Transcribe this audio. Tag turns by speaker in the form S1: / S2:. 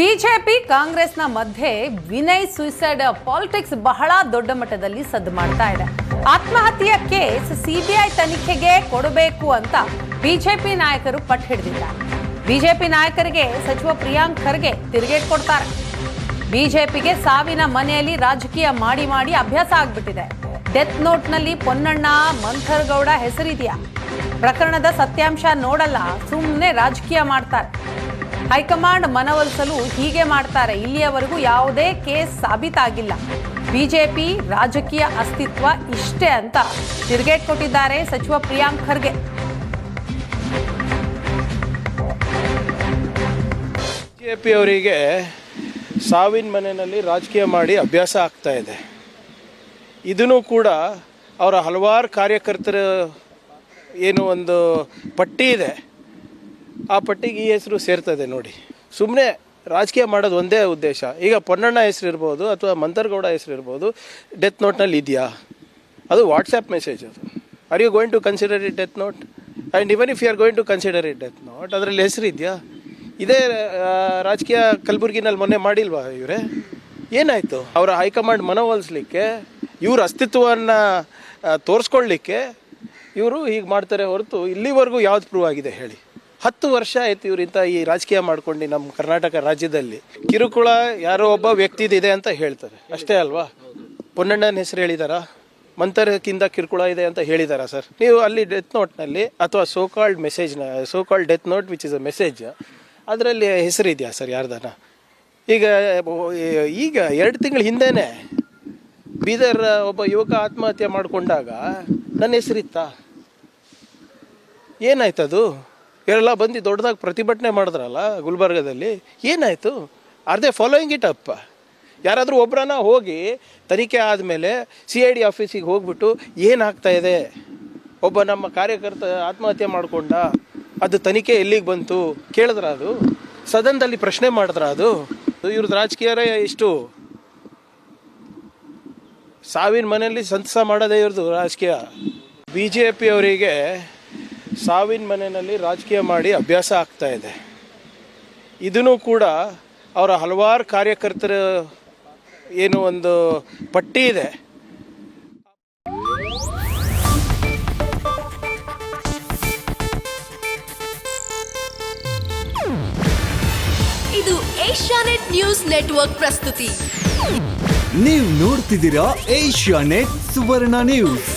S1: BJP ಕಾಂಗ್ರೆಸ್ನ ಮಧ್ಯೆ Vinay suicide politics ಬಹಳ ದೊಡ್ಡ ಮಟ್ಟದಲ್ಲಿ ಸದ್ದು ಮಾಡ್ತಾ ಇದೆ. ಆತ್ಮಹತ್ಯೆಯ ಕೇಸ್ ಸಿಬಿಐ ತನಿಖೆಗೆ ಕೊಡಬೇಕು ಅಂತ ಬಿಜೆಪಿ ನಾಯಕರು ಪಟ್ಟು ಹಿಡಿದಿದ್ದಾರೆ. ಬಿಜೆಪಿ ನಾಯಕರಿಗೆ ಸಚಿವ ಪ್ರಿಯಾಂಕ್ ಖರ್ಗೆ ತಿರುಗೇಟ್ ಕೊಡ್ತಾರೆ. ಬಿಜೆಪಿಗೆ ಸಾವಿನ ಮನೆಯಲ್ಲಿ ರಾಜಕೀಯ ಮಾಡಿ ಮಾಡಿ ಅಭ್ಯಾಸ ಆಗ್ಬಿಟ್ಟಿದೆ. ಡೆತ್ ನೋಟ್ನಲ್ಲಿ ಪೊನ್ನಣ್ಣ ಮಂಥರ್ಗೌಡ ಹೆಸರಿದೆಯಾ? ಪ್ರಕರಣದ ಸತ್ಯಾಂಶ ನೋಡಲ್ಲ ಸುಮ್ಮನೆ ರಾಜಕೀಯ ಮಾಡ್ತಾರೆ. ಹೈಕಮಾಂಡ್ ಮನವೊಲಿಸಲು ಹೀಗೆ ಮಾಡ್ತಾರೆ. ಇಲ್ಲಿಯವರೆಗೂ ಯಾವುದೇ ಕೇಸ್ ಸಾಬೀತಾಗಿಲ್ಲ. ಬಿಜೆಪಿ ರಾಜಕೀಯ ಅಸ್ತಿತ್ವ ಇಷ್ಟೇ ಅಂತ ತಿರುಗೇಟ್ ಕೊಟ್ಟಿದ್ದಾರೆ ಸಚಿವ ಪ್ರಿಯಾಂಕ್ ಖರ್ಗೆ.
S2: ಬಿಜೆಪಿ ಅವರಿಗೆ ಸಾವಿನ ಮನೆಯಲ್ಲಿ ರಾಜಕೀಯ ಮಾಡಿ ಅಭ್ಯಾಸ ಆಗ್ತಾ ಇದೆ. ಇದನ್ನು ಕೂಡ ಅವರ ಹಲವಾರು ಕಾರ್ಯಕರ್ತರ ಏನು ಒಂದು ಪಟ್ಟಿ ಇದೆ. ಆ ಪಟ್ಟಿಗೆ ಈ ಹೆಸರು ಸೇರ್ತದೆ ನೋಡಿ. ಸುಮ್ಮನೆ ರಾಜಕೀಯ ಮಾಡೋದು ಒಂದೇ ಉದ್ದೇಶ. ಈಗ ಪೊನ್ನಣ್ಣ ಹೆಸರು ಇರ್ಬೋದು ಅಥವಾ ಮಂತರ್ಗೌಡ ಹೆಸರು ಇರ್ಬೋದು ಡೆತ್ ನೋಟ್ನಲ್ಲಿ ಇದೆಯಾ? ಅದು ವಾಟ್ಸಪ್ ಮೆಸೇಜ್ ಅದು. Are you going to consider it death note and even if you are going to consider it death note ಅದರಲ್ಲಿ ಹೆಸರು ಇದೆಯಾ? ಇದೇ ರಾಜಕೀಯ ಕಲಬುರಗಿನಲ್ಲಿ ಮೊನ್ನೆ ಮಾಡಿಲ್ವಾ ಇವರೇ? ಏನಾಯಿತು? ಅವರ ಹೈಕಮಾಂಡ್ ಮನವೊಲಿಸ್ಲಿಕ್ಕೆ, ಇವ್ರ ಅಸ್ತಿತ್ವವನ್ನು ತೋರಿಸ್ಕೊಳ್ಳಿಕ್ಕೆ ಇವರು ಹೀಗೆ ಮಾಡ್ತಾರೆ ಹೊರತು ಇಲ್ಲಿವರೆಗೂ ಯಾವ್ದು ಪ್ರೂವ್ ಆಗಿದೆ ಹೇಳಿ. ಹತ್ತು ವರ್ಷ ಆಯ್ತು ಇವ್ರು ಇಂಥ ಈ ರಾಜಕೀಯ ಮಾಡ್ಕೊಂಡು ನಮ್ಮ ಕರ್ನಾಟಕ ರಾಜ್ಯದಲ್ಲಿ. ಕಿರುಕುಳ ಯಾರೋ ಒಬ್ಬ ವ್ಯಕ್ತಿದಿದೆ ಅಂತ ಹೇಳ್ತಾರೆ. ಅಷ್ಟೇ ಅಲ್ವಾ? ಪೊನ್ನಣ್ಣನ ಹೆಸರು ಹೇಳಿದಾರಾ? ಮಂತರಕ್ಕಿಂತ ಕಿರುಕುಳ ಇದೆ ಅಂತ ಹೇಳಿದಾರ ಸರ್? ನೀವು ಅಲ್ಲಿ ಡೆತ್ ನೋಟ್ನಲ್ಲಿ ಅಥವಾ so called ಮೆಸೇಜ್ನ so called death note which is a message ಅದರಲ್ಲಿ ಹೆಸರು ಇದೆಯಾ ಸರ್ ಯಾರ್ದಾನ? ಈಗ ಈಗ ಎರಡು ತಿಂಗಳ ಹಿಂದೆನೇ ಬೀದರ್ ಒಬ್ಬ ಯುವಕ ಆತ್ಮಹತ್ಯೆ ಮಾಡಿಕೊಂಡಾಗ ನನ್ನ ಹೆಸರಿತ್ತಾ? ಏನಾಯ್ತದು? ಇವರೆಲ್ಲ ಬಂದು ದೊಡ್ಡದಾಗಿ ಪ್ರತಿಭಟನೆ ಮಾಡಿದ್ರಲ್ಲ ಗುಲ್ಬರ್ಗದಲ್ಲಿ, ಏನಾಯಿತು? ಆರ್ ಫಾಲೋಯಿಂಗ್ ಇಟ್ ಅಪ್ಪ ಯಾರಾದರೂ ಒಬ್ಬರನ್ನ ಹೋಗಿ ತನಿಖೆ ಆದಮೇಲೆ ಸಿ ಐ ಡಿ ಆಫೀಸಿಗೆ ಹೋಗ್ಬಿಟ್ಟು ಏನಾಗ್ತಾ ಇದೆ? ಒಬ್ಬ ನಮ್ಮ ಕಾರ್ಯಕರ್ತ ಆತ್ಮಹತ್ಯೆ ಮಾಡಿಕೊಂಡ, ಅದು ತನಿಖೆ ಎಲ್ಲಿಗೆ ಬಂತು? ಕೇಳಿದ್ರ ಅದು? ಸದನದಲ್ಲಿ ಪ್ರಶ್ನೆ ಮಾಡಿದ್ರ ಅದು? ಇವ್ರದ್ದು ರಾಜಕೀಯರೇ ಇಷ್ಟು? ಸಾವಿನ ಮನೆಯಲ್ಲಿ ಸಂತಸ ಮಾಡೋದೇ ಇವ್ರದ್ದು ರಾಜಕೀಯ. ಬಿ ಜೆ ಪಿ ಅವರಿಗೆ ಸಾವಿನ ಮನೆಯಲ್ಲಿ ರಾಜಕೀಯ ಮಾಡಿ ಅಭ್ಯಾಸ ಆಗ್ತಾ ಇದೆ. ಇದನ್ನು ಕೂಡ ಅವರ ಹಲವಾರು ಕಾರ್ಯಕರ್ತರ ಏನು ಒಂದು ಪಟ್ಟಿ ಇದೆ.
S3: ಇದು ಏಷ್ಯಾನೆಟ್ ನ್ಯೂಸ್ ನೆಟ್ವರ್ಕ್ ಪ್ರಸ್ತುತಿ.
S4: ನೀವು ನೋಡ್ತಿದ್ದೀರಾ ಏಷ್ಯಾ ನೆಟ್ ಸುವರ್ಣ ನ್ಯೂಸ್.